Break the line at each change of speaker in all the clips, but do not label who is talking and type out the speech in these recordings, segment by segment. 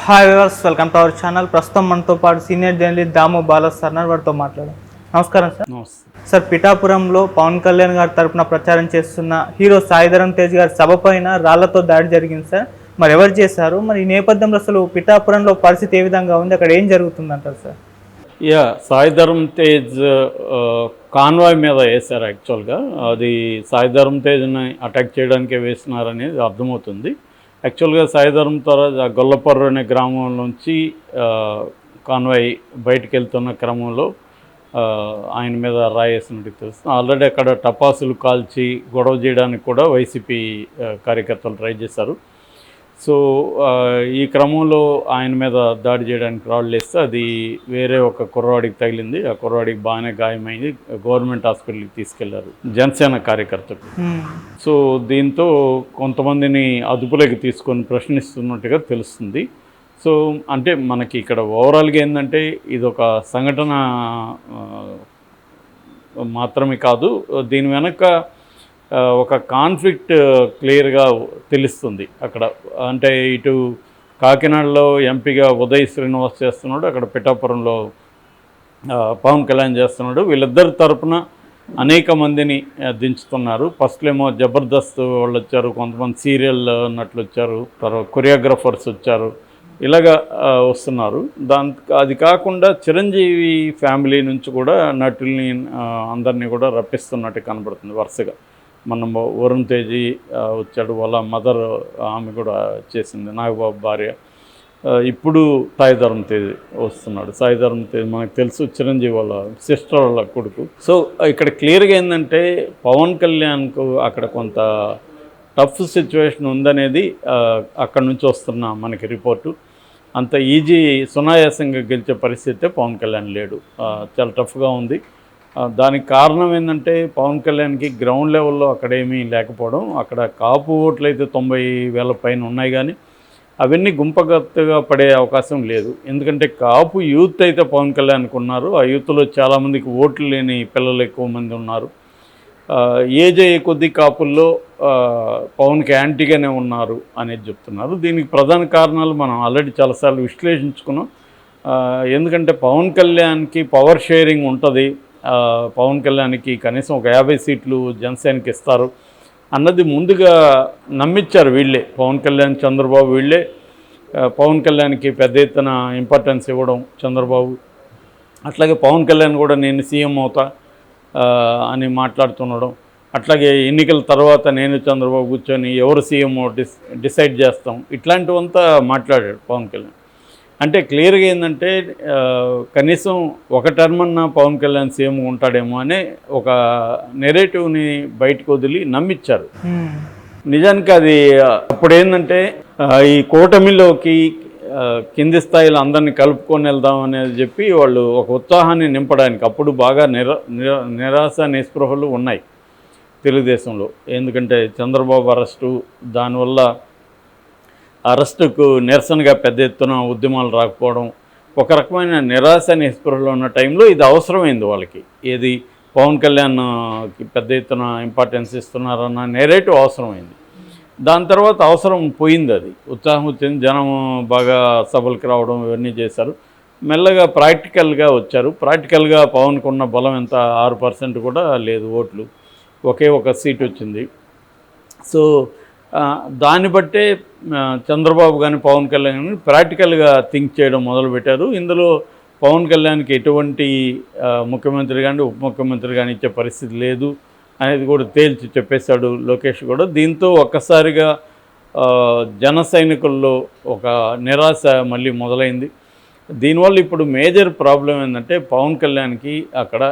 Hi viewers welcome to our channel ప్రస్తుతం మనతో పాటు సీనియర్ జర్నలిస్ట్ దాము బాలస్ సార్ ఉన్నారు. వారితో మాట్లాడాం నమస్కారం సార్ సార్ పిఠాపురంలో పవన్ కళ్యాణ్ గారి తరపున ప్రచారం చేస్తున్న హీరో సాయిధరం తేజ్ గారి సభ పైన రాళ్ళతో దాడి జరిగింది సార్ మరి ఎవరు చేశారు? మరి ఈ నేపథ్యంలో అసలు పిఠాపురంలో పరిస్థితి ఏ విధంగా ఉంది? అక్కడ ఏం జరుగుతుంది అంటారు sir
yeah Sai Dharam Tej convoy మీద వేశారు యాక్చువల్గా అది సాయిధరం తేజ్ని అటాక్ చేయడానికే వేసినారనేది అర్థమవుతుంది. యాక్చువల్గా సాయిధరం తర్వాత గొల్లపర్రు అనే గ్రామం నుంచి కాన్వాయ్ బయటికి వెళ్తున్న క్రమంలో ఆయన మీద రాయేసినట్టు తెలుస్తుంది. ఆల్రెడీ అక్కడ టపాసులు కాల్చి గొడవ చేయడానికి కూడా వైసీపీ కార్యకర్తలు ట్రై చేశారు. సో ఈ క్రమంలో ఆయన మీద దాడి చేయడానికి రాళ్ళు వేస్తే అది వేరే ఒక కుర్రవాడికి తగిలింది. ఆ కుర్రవాడికి బాగానే గాయమైంది. గవర్నమెంట్ హాస్పిటల్కి తీసుకెళ్ళారు. జనసేన కార్యకర్తలు.
హ్మ్.
సో దీంతో కొంతమందిని అదుపులోకి తీసుకొని ప్రశ్నిస్తున్నట్టుగా తెలుస్తుంది. సో అంటే మనకి ఇక్కడ ఓవరాల్గా ఏంటంటే ఇది ఒక సంఘటన మాత్రమే కాదు దీని వెనక ఒక కాన్ఫ్లిక్ట్ క్లియర్గా తెలుస్తుంది అక్కడ. అంటే ఇటు కాకినాడలో ఎంపీగా ఉదయ్ శ్రీనివాస్ చేస్తున్నాడు అక్కడ పిఠాపురంలో పవన్ కళ్యాణ్ చేస్తున్నాడు. వీళ్ళిద్దరి తరపున అనేక మందిని దించుతున్నారు. ఫస్ట్లో ఏమో జబర్దస్త్ వాళ్ళు వచ్చారు కొంతమంది సీరియల్ నటులు వచ్చారు తర్వాత కొరియోగ్రఫర్స్ వచ్చారు ఇలాగా వస్తున్నారు. దాని అది కాకుండా చిరంజీవి ఫ్యామిలీ నుంచి కూడా నటుల్ని అందరినీ కూడా రప్పిస్తున్నట్టు కనబడుతుంది వరుసగా. మన వరుణ్ తేజీ వచ్చాడు. వాళ్ళ మదర్ ఆమె కూడా చేసింది. నాగబాబు భార్య. ఇప్పుడు సాయిధరం తేజ్ వస్తున్నాడు. సాయిధరం తేజ్ మనకు తెలుసు చిరంజీవి వాళ్ళ సిస్టర్ వాళ్ళ కొడుకు. సో ఇక్కడ క్లియర్గా ఏంటంటే పవన్ కళ్యాణ్కు అక్కడ కొంత టఫ్ సిచ్యువేషన్ ఉందనేది అక్కడ నుంచి వస్తున్న మనకి రిపోర్టు. అంత ఈజీ సునాయాసంగా గెలిచే పరిస్థితే పవన్ కళ్యాణ్ లేడు. చాలా టఫ్గా ఉంది. దానికి కారణం ఏంటంటే పవన్ కళ్యాణ్కి గ్రౌండ్ లెవెల్లో అక్కడేమీ లేకపోవడం. అక్కడ కాపు ఓట్లు అయితే తొంభై వేల పైన ఉన్నాయి కానీ అవన్నీ గుంపగత్తుగా పడే అవకాశం లేదు. ఎందుకంటే కాపు యూత్ అయితే పవన్ కళ్యాణ్కి ఉన్నారు. ఆ యూత్లో చాలామందికి ఓట్లు లేని పిల్లలు ఎక్కువ మంది ఉన్నారు. ఏజ్ అయ్యే కొద్ది కాపుల్లో పవన్కి యాంటీగానే ఉన్నారు అనేది చెప్తున్నారు. దీనికి ప్రధాన కారణాలు మనం ఆల్రెడీ చాలాసార్లు విశ్లేషించుకున్నాం. ఎందుకంటే పవన్ కళ్యాణ్కి పవర్ షేరింగ్ ఉంటుంది. పవన్ కళ్యాణ్కి కనీసం ఒక యాభై సీట్లు జనసేనకి ఇస్తారు అన్నది ముందుగా నమ్మించారు వీళ్ళే. పవన్ కళ్యాణ్ చంద్రబాబు వీళ్ళే. పవన్ కళ్యాణ్కి పెద్ద ఎత్తున ఇంపార్టెన్స్ ఇవ్వడం చంద్రబాబు. అట్లాగే పవన్ కళ్యాణ్ కూడా నేను సీఎం అవుతా అని మాట్లాడుతుండడం. అట్లాగే ఎన్నికల తర్వాత నేను చంద్రబాబు కూర్చొని ఎవరు సీఎం డిస్ డిసైడ్ చేస్తాం. ఇట్లాంటివంతా మాట్లాడాడు పవన్ కళ్యాణ్. అంటే క్లియర్గా ఏంటంటే కనీసం ఒక టర్మ్ అన్న పవన్ కళ్యాణ్ సీఎం ఉంటాడేమో అనే ఒక నెరేటివ్ని బయటకు వదిలి
నమ్మిచ్చారు.
నిజానికి అది అప్పుడు ఏంటంటే ఈ కూటమిలోకి కింది స్థాయిలో అందరినీ కలుపుకొని వెళ్దాం అనేది చెప్పి వాళ్ళు ఒక ఉత్సాహాన్ని నింపడానికి అప్పుడు బాగా నిరా నిరా- నిరాశ నిస్పృహలు ఉన్నాయి తెలుగుదేశంలో. ఎందుకంటే చంద్రబాబు అరెస్టు దానివల్ల అరెస్టుకు నిరసనగా పెద్ద ఎత్తున ఉద్యమాలు రాకపోవడం ఒక రకమైన నిరాశ నిస్పృహలో ఉన్న టైంలో ఇది అవసరమైంది వాళ్ళకి. ఏది పవన్ కళ్యాణ్కి పెద్ద ఎత్తున ఇంపార్టెన్స్ ఇస్తున్నారన్న నేరేటివ్ అవసరమైంది. దాని తర్వాత అవసరం పోయింది అది. ఉత్సాహం వచ్చింది జనం బాగా సభలకు రావడం ఇవన్నీ చేశారు. మెల్లగా ప్రాక్టికల్గా వచ్చారు. ప్రాక్టికల్గా పవన్కు ఉన్న బలం ఎంత? ఆరు పర్సెంట్ కూడా లేదు ఓట్లు. ఒకే ఒక సీట్ వచ్చింది. సో దాన్ని బట్టే చంద్రబాబు కానీ పవన్ కళ్యాణ్ కానీ ప్రాక్టికల్గా థింక్ చేయడం మొదలుపెట్టారు. ఇందులో పవన్ కళ్యాణ్కి ఎటువంటి ముఖ్యమంత్రి కానీ ఉప ముఖ్యమంత్రి కానీ ఇచ్చే పరిస్థితి లేదు అనేది కూడా తేల్చి చెప్పేశాడు లోకేష్ కూడా. దీంతో ఒక్కసారిగా జన సైనికుల్లో ఒక నిరాశ మళ్ళీ మొదలైంది. దీనివల్ల ఇప్పుడు మేజర్ ప్రాబ్లం ఏంటంటే పవన్ కళ్యాణ్కి అక్కడ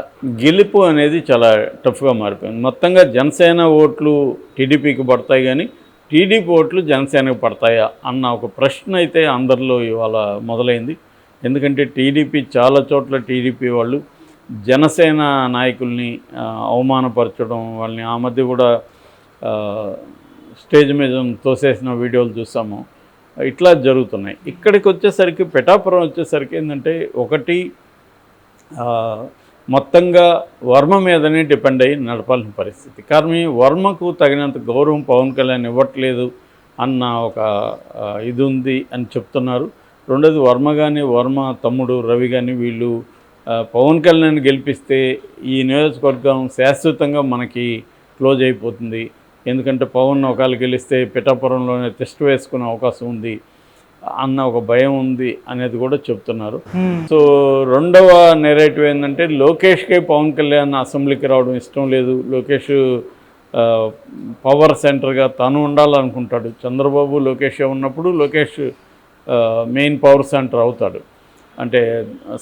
గెలుపు అనేది చాలా టఫ్గా మారిపోయింది. మొత్తంగా జనసేన ఓట్లు టీడీపీకి పడతాయి కానీ టీడీపీ ఓట్లు జనసేనకు పడతాయా అన్న ఒక ప్రశ్న అయితే అందరిలో ఇవాళ మొదలైంది. ఎందుకంటే టీడీపీ చాలా చోట్ల టీడీపీ వాళ్ళు జనసేన నాయకుల్ని అవమానపరచడం వాళ్ళని ఆ మధ్య కూడా స్టేజ్ మీద తోసేసిన వీడియోలు చూసాము. ఇట్లా జరుగుతున్నాయి. ఇక్కడికి వచ్చేసరికి పిఠాపురం వచ్చేసరికి ఏంటంటే ఒకటి మొత్తంగా వర్మ మీదనే డిపెండ్ అయ్యి నడపాల్సిన పరిస్థితి. కారణం వర్మకు తగినంత గౌరవం పవన్ కళ్యాణ్ ఇవ్వట్లేదు అన్న ఒక ఇది ఉంది అని చెప్తున్నారు. రెండోది వర్మ కానీ వర్మ తమ్ముడు రవి కానీ వీళ్ళు పవన్ కళ్యాణ్ గెలిపిస్తే ఈ నియోజకవర్గం శాశ్వతంగా మనకి క్లోజ్ అయిపోతుంది. ఎందుకంటే పవన్ ఒకవేళ గెలిస్తే పిఠాపురంలోనే టెస్ట్ వేసుకునే అవకాశం ఉంది. అన్న ఒక భయం ఉంది అనేది కూడా చెప్తున్నారు. సో రెండవ నెరేటివ్ ఏంటంటే లోకేష్కే పవన్ కళ్యాణ్ అసెంబ్లీకి రావడం ఇష్టం లేదు. లోకేష్ పవర్ సెంటర్గా తను ఉండాలనుకుంటాడు. చంద్రబాబు లోకేష్ ఉన్నప్పుడు లోకేష్ మెయిన్ పవర్ సెంటర్ అవుతాడు. అంటే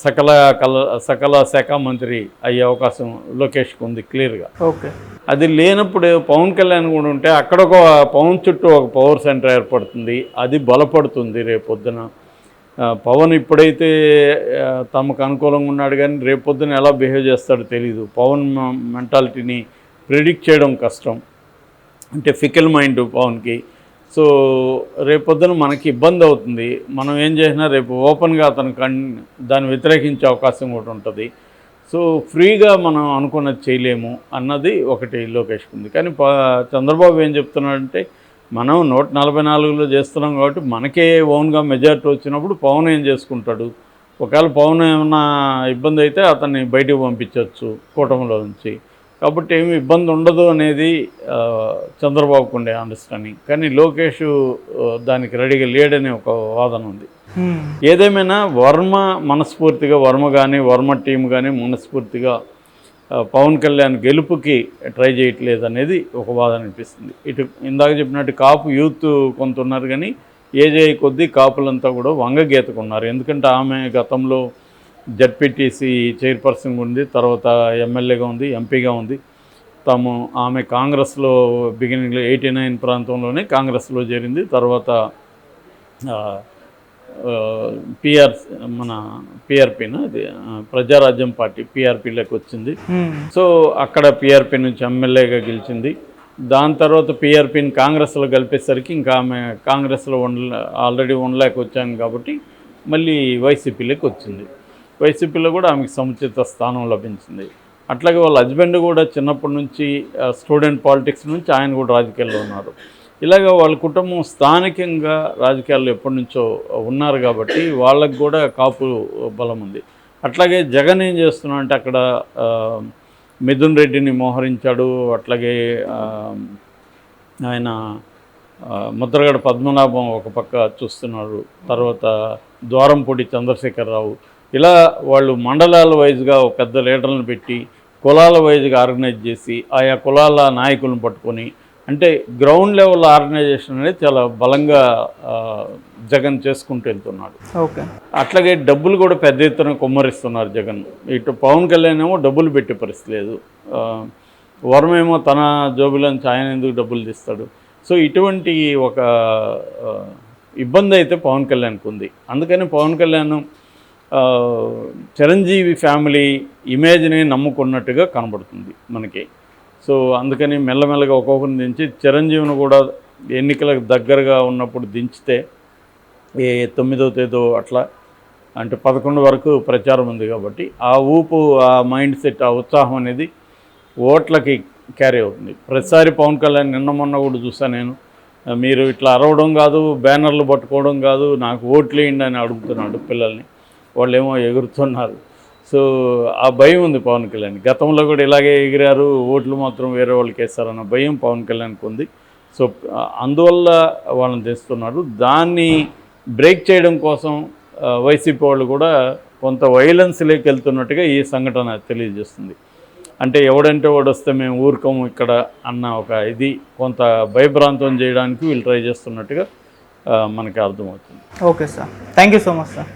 సకల కల సకల శాఖ మంత్రి అయ్యే అవకాశం లోకేష్కి ఉంది క్లియర్గా.
ఓకే.
అది లేనప్పుడు పవన్ కళ్యాణ్ కూడా ఉంటే అక్కడ ఒక పవన్ చుట్టూ ఒక పవర్ సెంటర్ ఏర్పడుతుంది అది బలపడుతుంది రేపొద్దున. పవన్ ఇప్పుడైతే తమకు అనుకూలంగా ఉన్నాడు కానీ రేపొద్దున ఎలా బిహేవ్ చేస్తాడో తెలియదు పవన్ మెంటాలిటీని ప్రిడిక్ట్ చేయడం కష్టం. అంటే ఫికల్ మైండ్ పవన్కి. సో రేపొద్దున మనకి ఇబ్బంది అవుతుంది. మనం ఏం చేసినా రేపు ఓపెన్గా అతను కన్ దాన్ని వ్యతిరేకించే అవకాశం కూడా ఉంటుంది. సో ఫ్రీగా మనం అనుకున్నది చేయలేము అన్నది ఒకటి లోకేష్కి ఉంది. కానీ చంద్రబాబు ఏం చెప్తున్నాడంటే మనం నూట నలభై నాలుగులో చేస్తున్నాం కాబట్టి మనకే ఓన్గా మెజారిటీ వచ్చినప్పుడు పవన్ ఏం చేసుకుంటాడు? ఒకవేళ పవన్ ఏమన్నా ఇబ్బంది అయితే అతన్ని బయటకు పంపించవచ్చు కూటమిలో నుంచి. కాబట్టి ఏమి ఇబ్బంది ఉండదు అనేది చంద్రబాబుకు ఉండే అండర్స్టాండింగ్ కానీ లోకేష్ దానికి రెడీగా లేడనే ఒక వాదన ఉంది. ఏదేమైనా వర్మ మనస్ఫూర్తిగా వర్మ కానీ వర్మ టీం కానీ మనస్ఫూర్తిగా పవన్ కళ్యాణ్ గెలుపుకి ట్రై చేయట్లేదు అనేది ఒక వాదన అనిపిస్తుంది. ఇటు ఇందాక చెప్పినట్టు కాపు యూత్ కొంత ఉన్నారు కానీ ఏజే కొద్దీ కాపులంతా కూడా వంగగీతకున్నారు ఎందుకంటే ఆమె గతంలో జడ్పీటీసీ చైర్పర్సన్గా ఉంది తర్వాత ఎమ్మెల్యేగా ఉంది ఎంపీగా ఉంది. తాము ఆమె కాంగ్రెస్లో బిగినింగ్లో ఎయిటీ నైన్ ప్రాంతంలోనే కాంగ్రెస్లో చేరింది. తర్వాత పిఆర్ మన పిఆర్పిన అది ప్రజారాజ్యం పార్టీ పిఆర్పీలోకి వచ్చింది. సో అక్కడ పిఆర్పి నుంచి ఎమ్మెల్యేగా గెలిచింది. దాని తర్వాత పిఆర్పిని కాంగ్రెస్లో కలిపేసరికి ఇంకా ఆమె కాంగ్రెస్లో ఉండ ఆల్రెడీ ఉండలేక వచ్చాను కాబట్టి మళ్ళీ వైసీపీలోకి వచ్చింది. వైసీపీలో కూడా ఆమెకు సముచిత స్థానం లభించింది. అట్లాగే వాళ్ళ హస్బెండ్ కూడా చిన్నప్పటి నుంచి స్టూడెంట్ పాలిటిక్స్ నుంచి ఆయన కూడా రాజకీయాల్లో ఉన్నారు. ఇలాగ వాళ్ళ కుటుంబం స్థానికంగా రాజకీయాల్లో ఎప్పటి నుంచో ఉన్నారు కాబట్టి వాళ్ళకు కూడా కాపు బలం ఉంది. అట్లాగే జగన్ ఏం చేస్తున్నా అంటే అక్కడ మిథున్ రెడ్డిని మోహరించాడు. అట్లాగే ఆయన ముద్రగడ పద్మనాభం ఒక పక్క చూస్తున్నారు తర్వాత ద్వారంపూడి చంద్రశేఖరరావు. ఇలా వాళ్ళు మండలాల వైజ్గా ఒక పెద్ద లీడర్లను పెట్టి కులాల వైజ్గా ఆర్గనైజ్ చేసి ఆయా కులాల నాయకులను పట్టుకొని అంటే గ్రౌండ్ లెవెల్ ఆర్గనైజేషన్ అనేది చాలా బలంగా జగన్ చేసుకుంటూ వెళ్తున్నాడు.
ఓకే.
అట్లాగే డబ్బులు కూడా పెద్ద ఎత్తున కుమ్మరిస్తున్నారు జగన్. ఇటు పవన్ కళ్యాణ్ ఏమో డబ్బులు పెట్టే పరిస్థితి లేదు. ఆ, వరం ఏమో తన జోబులోంచి ఆయన ఎందుకు డబ్బులు తీస్తాడు? సో ఇటువంటి ఒక ఇబ్బంది అయితే పవన్ కళ్యాణ్కి ఉంది. అందుకని పవన్ కళ్యాణ్ చిరంజీవి ఫ్యామిలీ ఇమేజ్ని నమ్ముకున్నట్టుగా కనబడుతుంది మనకి. సో అందుకని మెల్లమెల్లగా ఒక్కొక్కరిని దించి చిరంజీవిని కూడా ఎన్నికలకు దగ్గరగా ఉన్నప్పుడు దించితే ఏ తొమ్మిదో తేదో అట్లా అంటే పదకొండు వరకు ప్రచారం ఉంది కాబట్టి ఆ ఊపు ఆ మైండ్ సెట్ ఆ ఉత్సాహం అనేది ఓట్లకి క్యారీ అవుతుంది. ప్రతిసారి పవన్ కళ్యాణ్ నిన్న మొన్న కూడా చూసాను నేను. మీరు ఇట్లా అరవడం కాదు బ్యానర్లు పట్టుకోవడం కాదు నాకు ఓట్లు వేయండి అని అడుగుతున్నాడు పిల్లల్ని. వాళ్ళు ఏమో ఎగురుతున్నారు. సో ఆ భయం ఉంది పవన్ కళ్యాణ్. గతంలో కూడా ఇలాగే ఎగిరారు ఓట్లు మాత్రం వేరే వాళ్ళకి వేస్తారన్న భయం పవన్ కళ్యాణ్కి ఉంది. సో అందువల్ల వాళ్ళని తెస్తున్నారు. దాన్ని బ్రేక్ చేయడం కోసం వైసీపీ వాళ్ళు కూడా కొంత వైలెన్స్లోకి వెళ్తున్నట్టుగా ఈ సంఘటన తెలియజేస్తుంది. అంటే ఎవడంటే వాడు వస్తే మేము ఊరుకం ఇక్కడ అన్న ఒక ఇది కొంత భయభ్రాంతం చేయడానికి వీళ్ళు ట్రై చేస్తున్నట్టుగా మనకి అర్థమవుతుంది.
Okay sir. Thank you so much sir